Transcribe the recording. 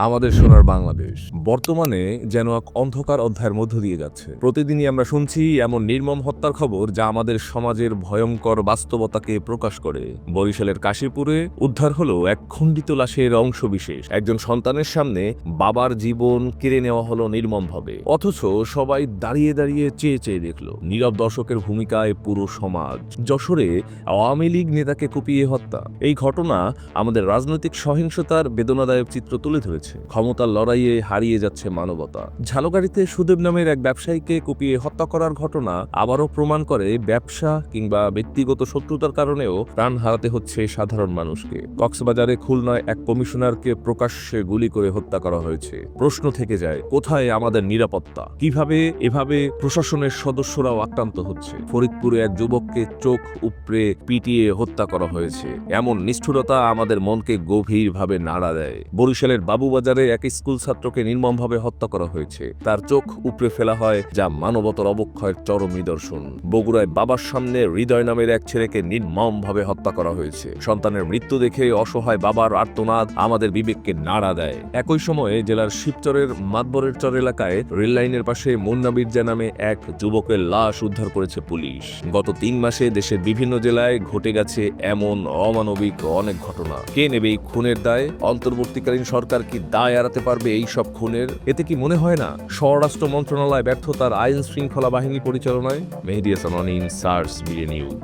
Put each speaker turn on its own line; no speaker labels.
আমাদের সোনার বাংলাদেশ। বর্তমানে যেন এক অন্ধকার অধ্যায়ের মধ্য দিয়ে যাচ্ছে। প্রতিদিনই আমরা শুনছি এমন নির্মম হত্যার খবর যা আমাদের সমাজের ভয়ঙ্কর বাস্তবতাকে প্রকাশ করে। বরিশালের কাশীপুরে উদ্ধার হলো এক খণ্ডিত লাশের অংশ বিশেষ একজন সন্তানের সামনে বাবার জীবন কেড়ে নেওয়া হলো নির্মমভাবে। অথচ সবাই দাঁড়িয়ে দাঁড়িয়ে চেয়ে চেয়ে দেখল। নীরব দর্শকের ভূমিকায় পুরো সমাজ। যশোরে আওয়ামী লীগ নেতাকে কুপিয়ে হত্যা। এই ঘটনা আমাদের রাজনৈতিক সহিংসতার বেদনাদায়ক চিত্র তুলে ধরেছে। ক্ষমতার লড়াইয়ে হারিয়ে যাচ্ছে মানবতা। ঝালগাড়িতে সুদেব নামের এক ব্যবসায়ীকে কুপিয়ে হত্যা করার ঘটনা আবারও প্রমাণ করে ব্যবসা কিংবা ব্যক্তিগত শত্রুতার কারণেও প্রাণ হারাতে হচ্ছে সাধারণ মানুষকে। কক্সবাজারে খুলনায় এক কমিশনারকে প্রকাশ্যে গুলি করে হত্যা করা হয়েছে। প্রশ্ন থেকে যায়, কোথায় আমাদের নিরাপত্তা? কীভাবে এভাবে প্রশাসনের সদস্যরাও আক্রান্ত হচ্ছে? ফরিদপুরে এক যুবককে চোখ উপড়ে পিটিয়ে হত্যা করা হয়েছে। এমন নিষ্ঠুরতা আমাদের মনকে গভীরভাবে নাড়া দেয়। বরিশালের বাবুবাজারে এক স্কুল ছাত্রকে নির্মমভাবে হত্যা করা হয়েছে। তার চোখ উপড়ে ফেলা হয় যা মানবতার অবক্ষয়ের চরম নিদর্শন। বগুড়ায় বাবার সামনে হৃদয় নামের এক ছেলেকে নির্মমভাবে হত্যা করা হয়েছে। সন্তানের মৃত্যু দেখে অসহায় বাবার আর্তনাদ আমাদের বিবেককে নাড়া দেয়। একই সময়ে জেলার শিবচরের মাতবরের চর এলাকায় রেল লাইনের পাশে মুন্না মির্জা নামে এক যুবকের লাশ উদ্ধার করেছে পুলিশ। গত তিন মাসে দেশের বিভিন্ন জেলায় ঘটে গেছে এমন অমানবিক অনেক ঘটনা। কে নেবে এই খুনের দায়? অন্তর্বর্তীকালীন সরকার কি দায় এড়াতে পারবে এই সব খুনের? এতে কি মনে হয় না? স্বরাষ্ট্র মন্ত্রণালয় ব্যর্থতার আইন শৃঙ্খলা বাহিনী পরিচালনায়? মেহেদি হাসান সার্স বিএ নিউজ